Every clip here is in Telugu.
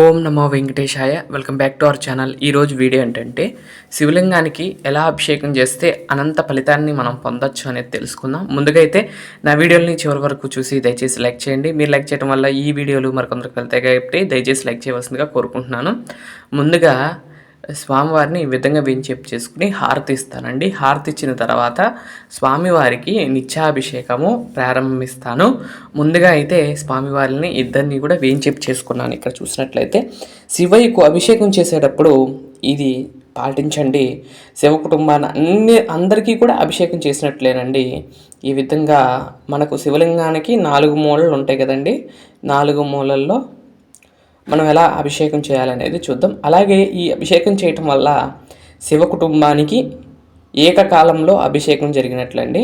ఓం నమో వెంకటేశాయ. Welcome back to our channel. ఈరోజు వీడియో ఏంటంటే శివలింగానికి ఎలా అభిషేకం చేస్తే అనంత ఫలితాన్ని మనం పొందొచ్చు అనేది తెలుసుకుందాం. ముందుగా అయితే నా వీడియోని చివరి వరకు చూసి దయచేసి లైక్ చేయండి. మీరు లైక్ చేయడం వల్ల ఈ వీడియోలు మరికొందరికి వెళ్తాయి కాబట్టి దయచేసి లైక్ చేయవలసిందిగా కోరుకుంటున్నాను. ముందుగా స్వామివారిని ఈ విధంగా వేంచేపు చేసుకుని హారతి ఇస్తానండి హారతి ఇచ్చిన తర్వాత స్వామివారికి నిత్యాభిషేకము ప్రారంభిస్తాను. ముందుగా అయితే స్వామివారిని ఇద్దరిని కూడా వేంచేపు చేసుకున్నాను ఇక్కడ చూసినట్లయితే. శివయ్యకు అభిషేకం చేసేటప్పుడు ఇది పాటించండి. శివ కుటుంబాన్ని అన్ని అందరికీ కూడా అభిషేకం చేసినట్లేనండి. ఈ విధంగా మనకు శివలింగానికి నాలుగు మూలలు ఉంటాయి కదండి. నాలుగు మూలల్లో మనం ఎలా అభిషేకం చేయాలనేది చూద్దాం. అలాగే ఈ అభిషేకం చేయటం వల్ల శివ కుటుంబానికి ఏకకాలంలో అభిషేకం జరిగినట్లండి.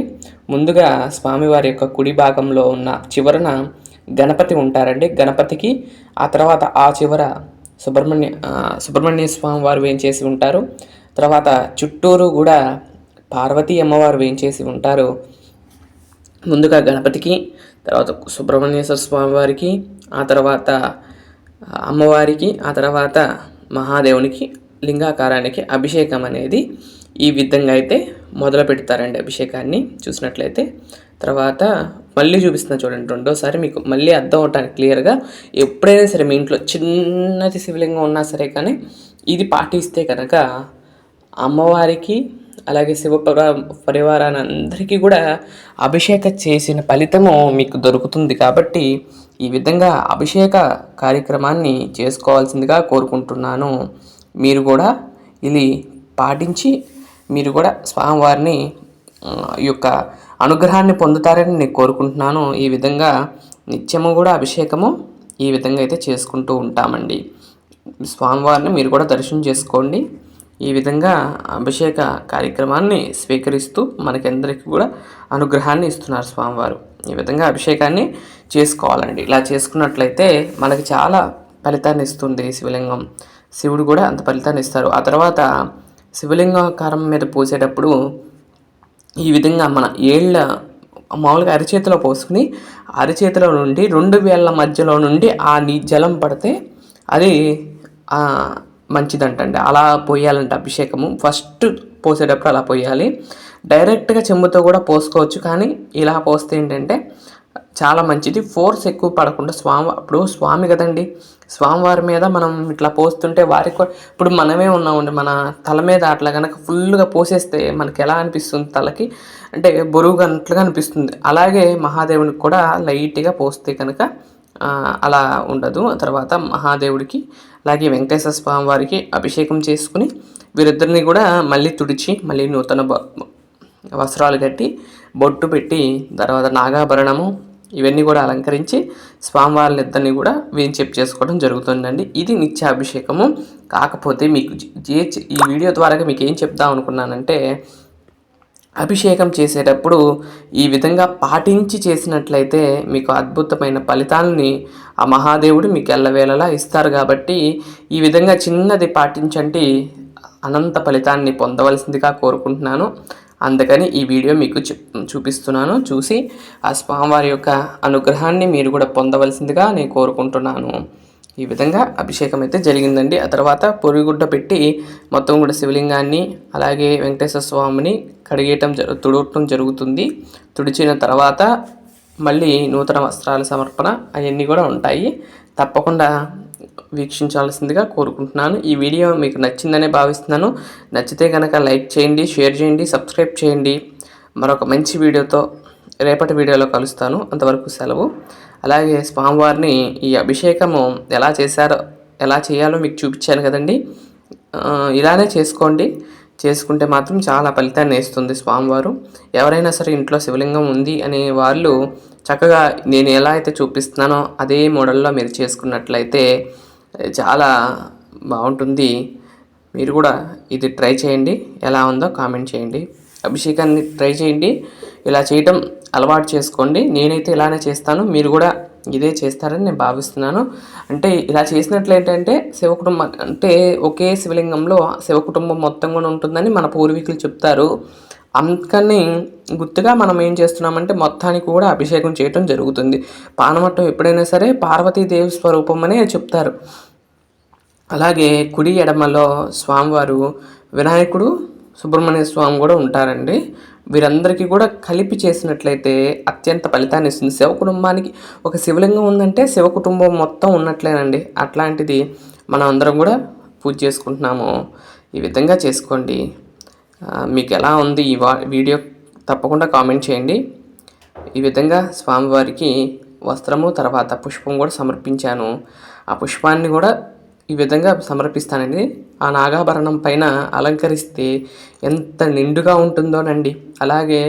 ముందుగా స్వామివారి యొక్క కుడి భాగంలో ఉన్న చివరన గణపతి ఉంటారండి. గణపతికి ఆ తర్వాత ఆ చివర సుబ్రహ్మణ్య సుబ్రహ్మణ్య స్వామి వారు వేయించేసి ఉంటారు. తర్వాత చుట్టూరు కూడా పార్వతీ అమ్మవారు వేయించేసి ఉంటారు. ముందుగా గణపతికి తర్వాత సుబ్రహ్మణ్యేశ్వర స్వామి వారికి ఆ తర్వాత అమ్మవారికి ఆ తర్వాత మహాదేవునికి లింగాకారానికి అభిషేకం అనేది ఈ విధంగా అయితే మొదలు పెడతారండి అభిషేకాన్ని చూసినట్లయితే. తర్వాత మళ్ళీ చూపిస్తున్నా చూడండి రెండోసారి మీకు మళ్ళీ అర్థం అవటానికి క్లియర్గా ఎప్పుడైనా సరే మీ ఇంట్లో చిన్నది శివలింగం ఉన్నా సరే కానీ ఇది పాటిస్తే కనుక అమ్మవారికి అలాగే శివ పరివారాన్ని అందరికీ కూడా అభిషేక చేసిన ఫలితము మీకు దొరుకుతుంది కాబట్టి ఈ విధంగా అభిషేక కార్యక్రమాన్ని చేసుకోవాల్సిందిగా కోరుకుంటున్నాను. మీరు కూడా ఇది పాటించి మీరు కూడా స్వామివారిని యొక్క అనుగ్రహాన్ని పొందుతారని నేను కోరుకుంటున్నాను. ఈ విధంగా నిత్యము కూడా అభిషేకము ఈ విధంగా అయితే చేసుకుంటూ ఉంటామండి. స్వామివారిని మీరు కూడా దర్శనం చేసుకోండి. ఈ విధంగా అభిషేక కార్యక్రమాన్ని స్వీకరిస్తూ మనకందరికీ కూడా అనుగ్రహాన్ని ఇస్తున్నారు స్వామివారు. ఈ విధంగా అభిషేకాన్ని చేసుకోవాలండి. ఇలా చేసుకున్నట్లయితే మనకి చాలా ఫలితాన్ని ఇస్తుంది శివలింగం. శివుడు కూడా అంత ఫలితాన్ని ఇస్తారు. ఆ తర్వాత శివలింగాకారం మీద పోసేటప్పుడు ఈ విధంగా మన ఏళ్ళ మామూలుగా అరిచేతిలో పోసుకుని అరిచేతిలో నుండి రెండు వేళ్ళ మధ్యలో నుండి ఆ నీ జలం పడితే అది మంచిదంటండి. అలా పోయాలంటే అభిషేకము. ఫస్ట్ పోసేటప్పుడు అలా పోయాలి. డైరెక్ట్గా చెంబుతో కూడా పోసుకోవచ్చు. కానీ ఇలా పోస్తే ఏంటంటే చాలా మంచిది. ఫోర్స్ ఎక్కువ పడకుండా స్వామి అప్పుడు స్వామి కదండి. స్వామివారి మీద మనం ఇట్లా పోస్తుంటే వారికి ఇప్పుడు మనమే ఉన్నామండి. మన తల మీద అట్లా కనుక ఫుల్గా పోసేస్తే మనకి ఎలా అనిపిస్తుంది తలకి? అంటే బరువుగా అన్నట్లుగా అనిపిస్తుంది. అలాగే మహాదేవునికి కూడా లైట్గా పోస్తే కనుక అలా ఉండదు. తర్వాత మహాదేవుడికి అలాగే వెంకటేశ్వర స్వామి వారికి అభిషేకం చేసుకుని వీరిద్దరిని కూడా మళ్ళీ తుడిచి మళ్ళీ నూతన వస్త్రాలు కట్టి బొట్టు పెట్టి తర్వాత నాగాభరణము ఇవన్నీ కూడా అలంకరించి స్వామివారిని ఇద్దరిని కూడా వేయించేపు చేసుకోవడం జరుగుతుందండి. ఇది నిత్యాభిషేకము. కాకపోతే మీకు ఏ ఈ వీడియో ద్వారా మీకు ఏం చెప్దాం అనుకున్నానంటే అభిషేకం చేసేటప్పుడు ఈ విధంగా పాటించి చేసినట్లయితే మీకు అద్భుతమైన ఫలితాలని ఆ మహాదేవుడు మీకు ఎల్లవేళలా ఇస్తారు కాబట్టి ఈ విధంగా చిన్నది పాటించండి. అనంత ఫలితాన్ని పొందవలసిందిగా కోరుకుంటున్నాను. అందుకని ఈ వీడియో మీకు చూపిస్తున్నాను. చూసి ఆ స్వామివారి యొక్క అనుగ్రహాన్ని మీరు కూడా పొందవలసిందిగా నేను కోరుకుంటున్నాను. ఈ విధంగా అభిషేకం అయితే జరిగిందండి. ఆ తర్వాత పొరుగుడ్డ పెట్టి మొత్తం కూడా శివలింగాన్ని అలాగే వెంకటేశ్వర స్వామిని కడిగేయటం జరు తుడవటం జరుగుతుంది. తుడిచిన తర్వాత మళ్ళీ నూతన వస్త్రాల సమర్పణ అవన్నీ కూడా ఉంటాయి. తప్పకుండా వీక్షించాల్సిందిగా కోరుకుంటున్నాను. ఈ వీడియో మీకు నచ్చిందనే భావిస్తున్నాను. నచ్చితే కనుక లైక్ చేయండి షేర్ చేయండి సబ్స్క్రైబ్ చేయండి. మరొక మంచి వీడియోతో రేపటి వీడియోలో కలుస్తాను. అంతవరకు సెలవు. అలాగే స్వామివారిని ఈ అభిషేకము ఎలా చేశారో ఎలా చేయాలో మీకు చూపించాను కదండి. ఇలానే చేసుకోండి. చేసుకుంటే మాత్రం చాలా ఫలితాన్ని ఇస్తుంది స్వామివారు. ఎవరైనా సరే ఇంట్లో శివలింగం ఉంది అనే వాళ్ళు చక్కగా నేను ఎలా అయితే చూపిస్తున్నానో అదే మోడల్లో మీరు చేసుకున్నట్లయితే చాలా బాగుంటుంది. మీరు కూడా ఇది ట్రై చేయండి. ఎలా ఉందో కామెంట్ చేయండి. అభిషేకాన్ని ట్రై చేయండి. ఇలా చేయటం అలవాటు చేసుకోండి. నేనైతే ఇలానే చేస్తాను. మీరు కూడా ఇదే చేస్తారని నేను భావిస్తున్నాను. అంటే ఇలా చేసినట్లు ఏంటంటే శివ కుటుంబం అంటే ఒకే శివలింగంలో శివ కుటుంబం మొత్తం కూడా ఉంటుందని మన పూర్వీకులు చెప్తారు. అందుకని గుర్తుగా మనం ఏం చేస్తున్నామంటే మొత్తానికి కూడా అభిషేకం చేయటం జరుగుతుంది. పానమట్టం ఎప్పుడైనా సరే పార్వతీదేవి స్వరూపం అనే చెప్తారు. అలాగే కుడి ఎడమలో స్వామివారు వినాయకుడు సుబ్రహ్మణ్య స్వామి కూడా ఉంటారండి. వీరందరికీ కూడా కలిపి చేసినట్లయితే అత్యంత ఫలితాన్ని ఇస్తుంది. శివ కుటుంబానికి ఒక శివలింగం ఉందంటే శివ కుటుంబం మొత్తం ఉన్నట్లేనండి. అట్లాంటిది మనం అందరం కూడా పూజ చేసుకుంటున్నాము. ఈ విధంగా చేసుకోండి. మీకు ఎలా ఉంది ఈ వా వీడియో తప్పకుండా కామెంట్ చేయండి. ఈ విధంగా స్వామివారికి వస్త్రము తర్వాత పుష్పం కూడా సమర్పించాను. ఆ పుష్పాన్ని కూడా ఈ విధంగా సమర్పిస్తానండి. ఆ నాగాభరణం పైన అలంకరిస్తే ఎంత నిండుగా ఉంటుందోనండి. అలాగే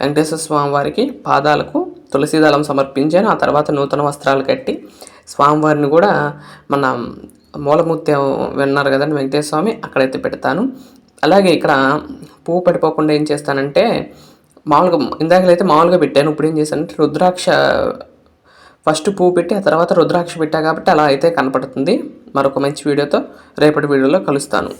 వెంకటేశ్వర స్వామి వారికి పాదాలకు తులసిదళం సమర్పించాను. ఆ తర్వాత నూతన వస్త్రాలు కట్టి స్వామివారిని కూడా మన మూలమూర్తి విన్నారు కదండి వెంకటేశ్వర స్వామి అక్కడైతే పెడతాను. అలాగే ఇక్కడ పువ్వు పడిపోకుండా ఏం చేస్తానంటే మామూలుగా ఇందాకలైతే మామూలుగా పెట్టాను. ఇప్పుడు ఏం చేశానంటే రుద్రాక్ష ఫస్ట్ పువ్వు పెట్టి ఆ తర్వాత రుద్రాక్ష పెట్టా కాబట్టి అలా అయితే కనపడుతుంది. మరొక మంచి వీడియోతో రేపటి వీడియోలో కలుస్తాను.